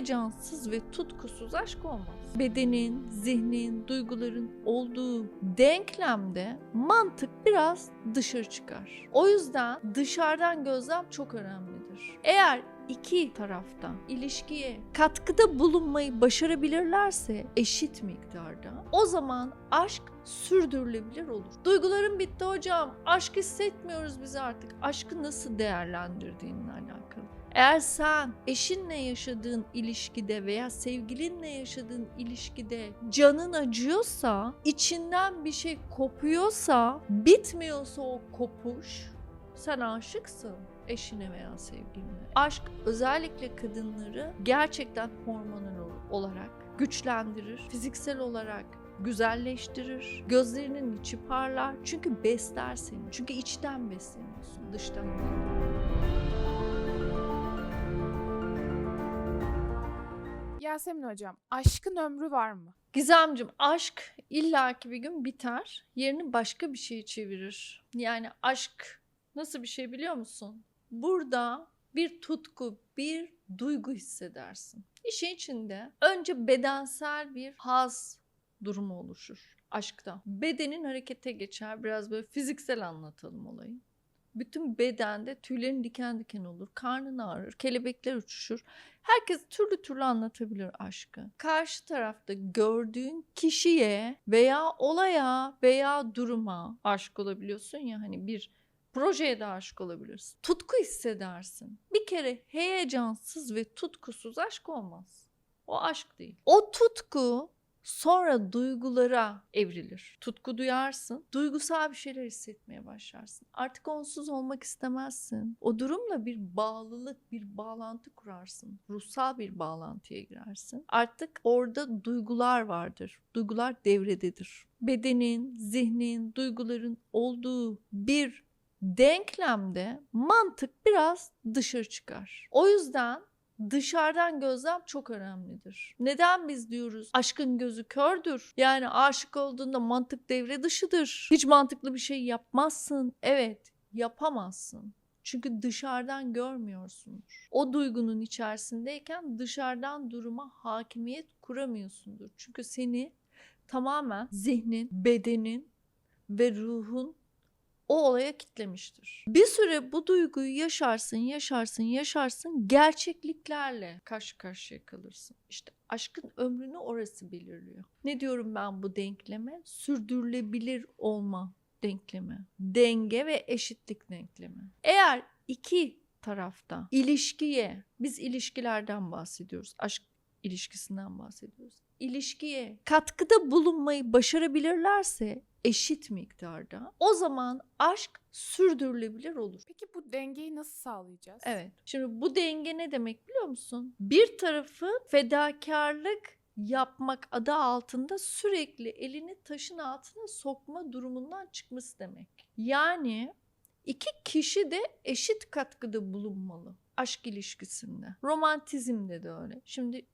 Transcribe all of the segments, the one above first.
heyecansız ve tutkusuz aşk olmaz. Bedenin, zihnin, duyguların olduğu denklemde mantık biraz dışarı çıkar. O yüzden dışarıdan gözlem çok önemlidir. Eğer iki tarafta ilişkiye katkıda bulunmayı başarabilirlerse eşit miktarda o zaman aşk sürdürülebilir olur. Duyguların bitti hocam. Aşk hissetmiyoruz biz artık. Aşkı nasıl değerlendirdiğinle alakalı. Eğer sen eşinle yaşadığın ilişkide veya sevgilinle yaşadığın ilişkide canın acıyorsa, içinden bir şey kopuyorsa, bitmiyorsa o kopuş, sen aşıksın eşine veya sevgiline. Aşk özellikle kadınları gerçekten hormonal olarak güçlendirir, fiziksel olarak güzelleştirir, gözlerinin içi parlar. Çünkü besler seni. Çünkü içten besleniyorsun, dıştan değil. Yasemin hocam, aşkın ömrü var mı? Gizemcim aşk illaki bir gün biter. Yerini başka bir şeye çevirir. Yani aşk nasıl bir şey biliyor musun? Burada bir tutku, bir duygu hissedersin. İşin içinde önce bedensel bir haz durumu oluşur aşkta. Bedenin harekete geçer. Biraz böyle fiziksel anlatalım olayı. Bütün bedende tüylerin diken diken olur. Karnın ağrır, kelebekler uçuşur. Herkes türlü türlü anlatabilir aşkı. Karşı tarafta gördüğün kişiye veya olaya veya duruma aşık olabiliyorsun ya hani bir projeye de aşık olabilirsin. Tutku hissedersin. Bir kere heyecansız ve tutkusuz aşk olmaz. O aşk değil. O tutku sonra duygulara evrilir. Tutku duyarsın, duygusal bir şeyler hissetmeye başlarsın. Artık onsuz olmak istemezsin. O durumla bir bağlılık, bir bağlantı kurarsın. Ruhsal bir bağlantıya girersin. Artık orada duygular vardır. Duygular devrededir. Bedenin, zihnin, duyguların olduğu bir denklemde mantık biraz dışarı çıkar. O yüzden dışarıdan gözlem çok önemlidir. Neden biz diyoruz aşkın gözü kördür? Yani aşık olduğunda mantık devre dışıdır. Hiç mantıklı bir şey yapmazsın. Evet, yapamazsın. Çünkü dışarıdan görmüyorsundur. O duygunun içerisindeyken dışarıdan duruma hakimiyet kuramıyorsundur. Çünkü seni tamamen zihnin, bedenin ve ruhun o olaya kitlemiştir. Bir süre bu duyguyu yaşarsın, yaşarsın, yaşarsın, gerçekliklerle karşı karşıya kalırsın. İşte aşkın ömrünü orası belirliyor. Ne diyorum ben bu denkleme? Sürdürülebilir olma denklemi. Denge ve eşitlik denklemi. Eğer iki tarafta ilişkiye, biz ilişkilerden bahsediyoruz. Aşk ilişkisinden bahsediyoruz. İlişkiye katkıda bulunmayı başarabilirlerse eşit miktarda o zaman aşk sürdürülebilir olur. Peki bu dengeyi nasıl sağlayacağız? Evet. Şimdi bu denge ne demek biliyor musun? Bir tarafı fedakarlık yapmak adı altında sürekli elini taşın altına sokma durumundan çıkması demek. Yani iki kişi de eşit katkıda bulunmalı aşk ilişkisinde. Romantizmde de öyle. Şimdi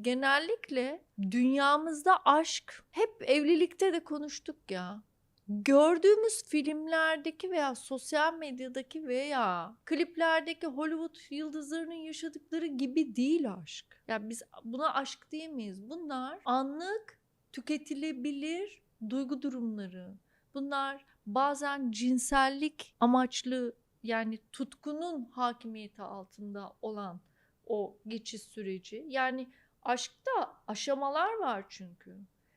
genellikle dünyamızda aşk hep evlilikte de konuştuk ya. Gördüğümüz filmlerdeki veya sosyal medyadaki veya kliplerdeki Hollywood yıldızlarının yaşadıkları gibi değil aşk. Ya biz buna aşk diyemeyiz. Bunlar anlık tüketilebilir duygu durumları. Bunlar bazen cinsellik amaçlı yani tutkunun hakimiyeti altında olan o geçiş süreci. Yani aşkta aşamalar var çünkü.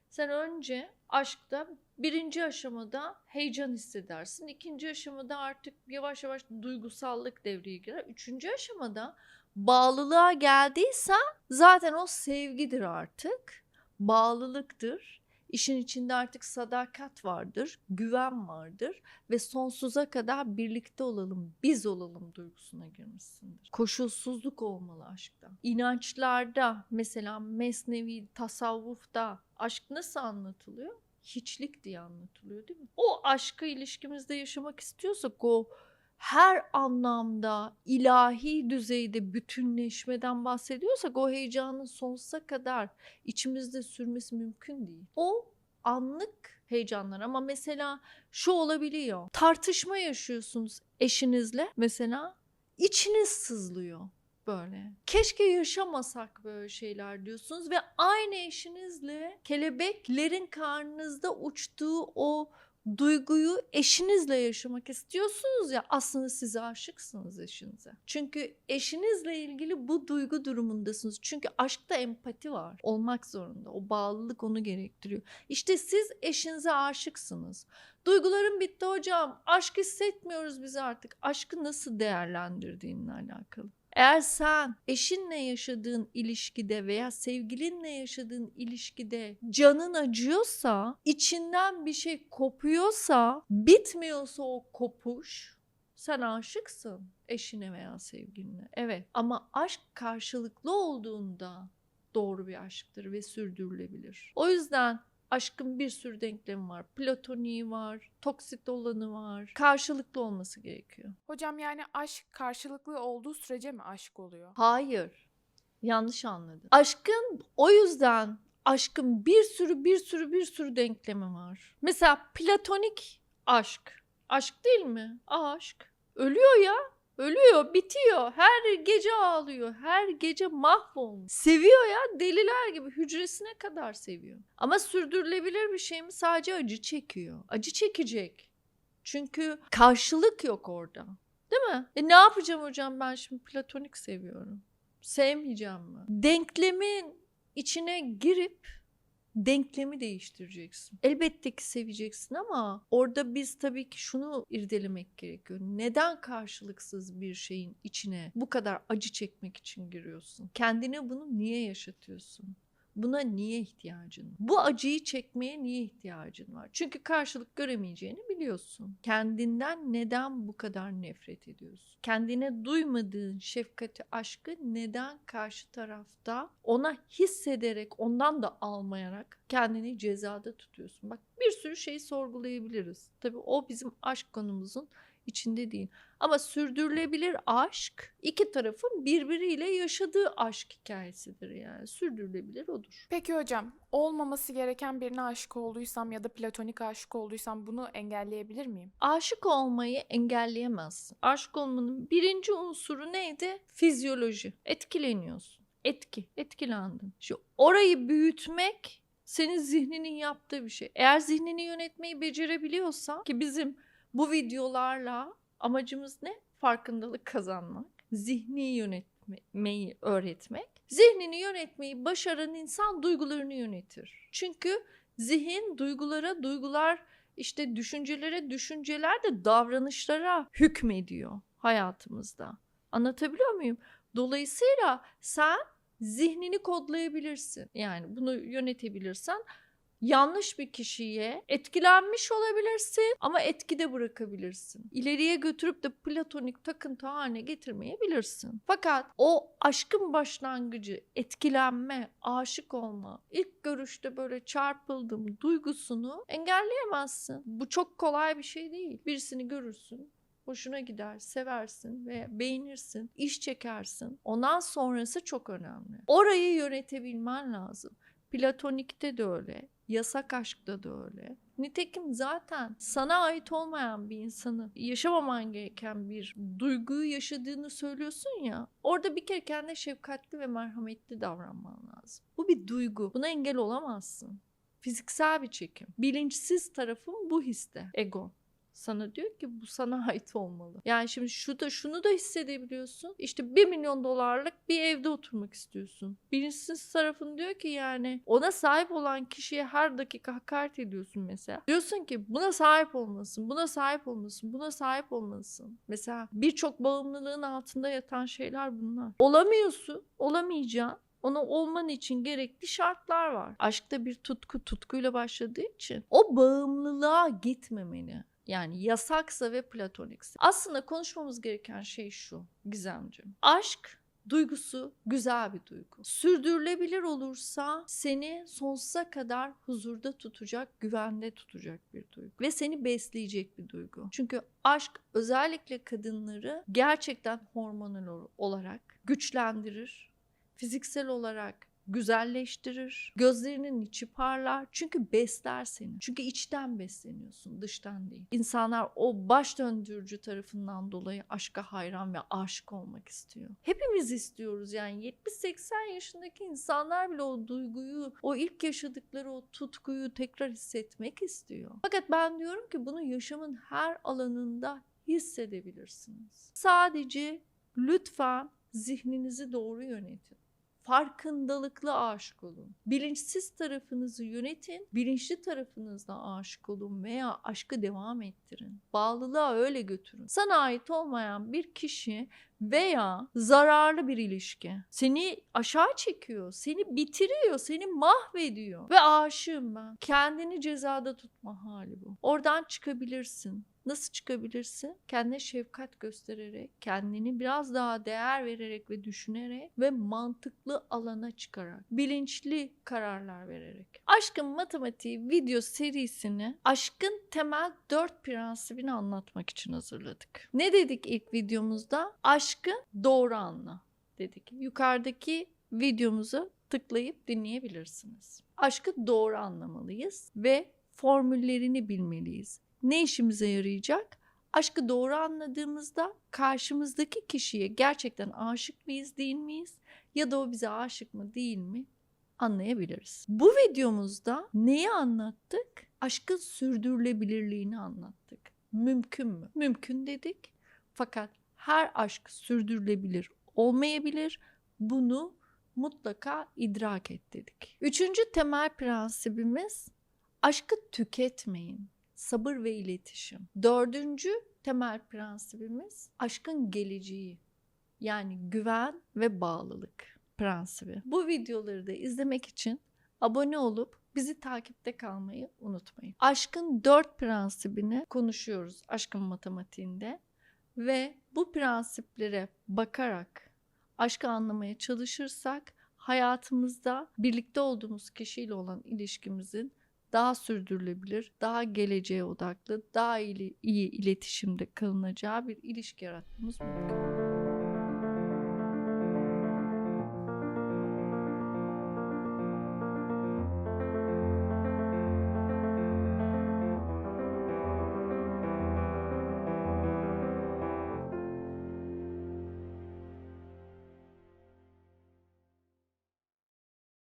Sen önce aşkta birinci aşamada heyecan hissedersin. İkinci aşamada artık yavaş yavaş duygusallık devreye girer. Üçüncü aşamada bağlılığa geldiysen zaten o sevgidir artık. Bağlılıktır. İşin içinde artık sadakat vardır, güven vardır ve sonsuza kadar birlikte olalım, biz olalım duygusuna girmişsindir. Koşulsuzluk olmalı aşkta. İnançlarda mesela mesnevi, tasavvufta aşk nasıl anlatılıyor? Hiçlik diye anlatılıyor değil mi? O aşkı ilişkimizde yaşamak istiyorsak o her anlamda ilahi düzeyde bütünleşmeden bahsediyorsak o heyecanın sonsuza kadar içimizde sürmesi mümkün değil. O anlık heyecanlar ama mesela şu olabiliyor. Tartışma yaşıyorsunuz eşinizle mesela içiniz sızlıyor. böyle. Keşke yaşamasak böyle şeyler diyorsunuz ve aynı eşinizle kelebeklerin karnınızda uçtuğu o duyguyu eşinizle yaşamak istiyorsunuz ya aslında siz aşıksınız eşinize. Çünkü eşinizle ilgili bu duygu durumundasınız. Çünkü aşkta empati var. Olmak zorunda. O bağlılık onu gerektiriyor. İşte siz eşinize aşıksınız. Duygularım bitti hocam. Aşk hissetmiyoruz biz artık. Aşkı nasıl değerlendirdiğinle alakalı. Eğer sen eşinle yaşadığın ilişkide veya sevgilinle yaşadığın ilişkide canın acıyorsa, içinden bir şey kopuyorsa, bitmiyorsa o kopuş, sen aşıksın eşine veya sevgiline. Evet ama aşk karşılıklı olduğunda doğru bir aşktır ve sürdürülebilir. O yüzden aşkın bir sürü denklemi var. Platoniği var, toksit olanı var. Karşılıklı olması gerekiyor. Hocam yani aşk karşılıklı olduğu sürece mi aşk oluyor? Hayır. Yanlış anladın. Aşkın o yüzden aşkın bir sürü bir sürü bir sürü denklemi var. Mesela platonik aşk. Aşk değil mi? Aşk. Ölüyor ya. Ölüyor, bitiyor. Her gece ağlıyor. Her gece mahvolmuş. Seviyor ya deliler gibi hücresine kadar seviyor. Ama sürdürülebilir bir şey mi? Sadece acı çekiyor. Acı çekecek. Çünkü karşılık yok orada. Değil mi? E ne yapacağım hocam ben şimdi platonik seviyorum. Sevmeyeceğim mi? Denklemin içine girip denklemi değiştireceksin. Elbette ki seveceksin ama orada biz tabii ki şunu irdelemek gerekiyor. Neden karşılıksız bir şeyin içine bu kadar acı çekmek için giriyorsun? Kendine bunu niye yaşatıyorsun? Buna niye ihtiyacın var? Bu acıyı çekmeye niye ihtiyacın var? Çünkü karşılık göremeyeceğini biliyorsun. Kendinden neden bu kadar nefret ediyorsun? Kendine duymadığın şefkati, aşkı neden karşı tarafta ona hissederek, ondan da almayarak kendini cezada tutuyorsun? Bak bir sürü şeyi sorgulayabiliriz. Tabii o bizim aşk konumuzun içinde değil. Ama sürdürülebilir aşk iki tarafın birbiriyle yaşadığı aşk hikayesidir yani. Sürdürülebilir odur. Peki hocam olmaması gereken birine aşık olduysam ya da platonik aşık olduysam bunu engelleyebilir miyim? Aşık olmayı engelleyemezsin. Aşık olmanın birinci unsuru neydi? Fizyoloji. Etkileniyorsun. Etki. Etkilendin. Şu orayı büyütmek senin zihninin yaptığı bir şey. Eğer zihnini yönetmeyi becerebiliyorsan ki bizim bu videolarla amacımız ne? Farkındalık kazanmak. Zihni yönetmeyi öğretmek. Zihnini yönetmeyi başaran insan duygularını yönetir. Çünkü zihin duygulara, duygular işte düşüncelere, düşünceler de davranışlara hükmediyor hayatımızda. Anlatabiliyor muyum? Dolayısıyla sen zihnini kodlayabilirsin. Yani bunu yönetebilirsen yanlış bir kişiye etkilenmiş olabilirsin ama etkide bırakabilirsin. İleriye götürüp de platonik takıntı haline getirmeyebilirsin. Fakat o aşkın başlangıcı, etkilenme, aşık olma, ilk görüşte böyle çarpıldım duygusunu engelleyemezsin. Bu çok kolay bir şey değil. Birisini görürsün, hoşuna gider, seversin ve beğenirsin, iş çekersin. Ondan sonrası çok önemli. Orayı yönetebilmen lazım. Platonikte de öyle, yasak aşkta da öyle. Nitekim zaten sana ait olmayan bir insanı yaşamaman gereken bir duyguyu yaşadığını söylüyorsun ya. Orada bir kere kendine şefkatli ve merhametli davranman lazım. Bu bir duygu. Buna engel olamazsın. Fiziksel bir çekim. Bilinçsiz tarafın bu histe. Ego sana diyor ki bu sana ait olmalı. Yani şimdi şu da şunu da hissedebiliyorsun. İşte 1 milyon dolarlık bir evde oturmak istiyorsun. Bilinçsiz tarafın diyor ki yani ona sahip olan kişiye her dakika hakaret ediyorsun mesela. Diyorsun ki buna sahip olmasın, buna sahip olmasın, buna sahip olmasın. Mesela birçok bağımlılığın altında yatan şeyler bunlar. Olamıyorsun, olamayacaksın. Ona olman için gerekli şartlar var. Aşkta bir tutku tutkuyla başladığı için o bağımlılığa gitmemeni yani yasaksa ve platonikse. Aslında konuşmamız gereken şey şu Gizemciğim. Aşk duygusu güzel bir duygu. Sürdürülebilir olursa seni sonsuza kadar huzurda tutacak, güvende tutacak bir duygu ve seni besleyecek bir duygu. Çünkü aşk özellikle kadınları gerçekten hormonal olarak güçlendirir. Fiziksel olarak güzelleştirir. Gözlerinin içi parlar. Çünkü besler seni. Çünkü içten besleniyorsun, dıştan değil. İnsanlar o baş döndürücü tarafından dolayı aşka hayran ve aşık olmak istiyor. Hepimiz istiyoruz yani 70-80 yaşındaki insanlar bile o duyguyu, o ilk yaşadıkları o tutkuyu tekrar hissetmek istiyor. Fakat ben diyorum ki bunu yaşamın her alanında hissedebilirsiniz. Sadece lütfen zihninizi doğru yönetin. Farkındalıklı aşık olun. Bilinçsiz tarafınızı yönetin, bilinçli tarafınızla aşık olun veya aşkı devam ettirin. Bağlılığa öyle götürün. Sana ait olmayan bir kişi veya zararlı bir ilişki seni aşağı çekiyor, seni bitiriyor, seni mahvediyor ve aşığım ben. Kendini cezada tutma hali bu. Oradan çıkabilirsin. Nasıl çıkabilirsin? Kendine şefkat göstererek, kendini biraz daha değer vererek ve düşünerek ve mantıklı alana çıkarak, bilinçli kararlar vererek. Aşkın matematiği video serisini aşkın temel dört prensibini anlatmak için hazırladık. Ne dedik ilk videomuzda? Aşkı doğru anla dedik. Yukarıdaki videomuzu tıklayıp dinleyebilirsiniz. Aşkı doğru anlamalıyız ve formüllerini bilmeliyiz. Ne işimize yarayacak? Aşkı doğru anladığımızda karşımızdaki kişiye gerçekten aşık mıyız değil miyiz? Ya da o bize aşık mı değil mi? Anlayabiliriz. Bu videomuzda neyi anlattık? Aşkın sürdürülebilirliğini anlattık. Mümkün mü? Mümkün dedik. Fakat her aşk sürdürülebilir olmayabilir. Bunu mutlaka idrak et dedik. Üçüncü temel prensibimiz aşkı tüketmeyin. Sabır ve iletişim. Dördüncü temel prensibimiz aşkın geleceği. Yani güven ve bağlılık prensibi. Bu videoları da izlemek için abone olup bizi takipte kalmayı unutmayın. Aşkın dört prensibini konuşuyoruz aşkın matematiğinde ve bu prensiplere bakarak aşkı anlamaya çalışırsak hayatımızda birlikte olduğumuz kişiyle olan ilişkimizin daha sürdürülebilir, daha geleceğe odaklı, daha iyi, iyi iletişimde kalınacağı bir ilişki yaratmamız mümkün.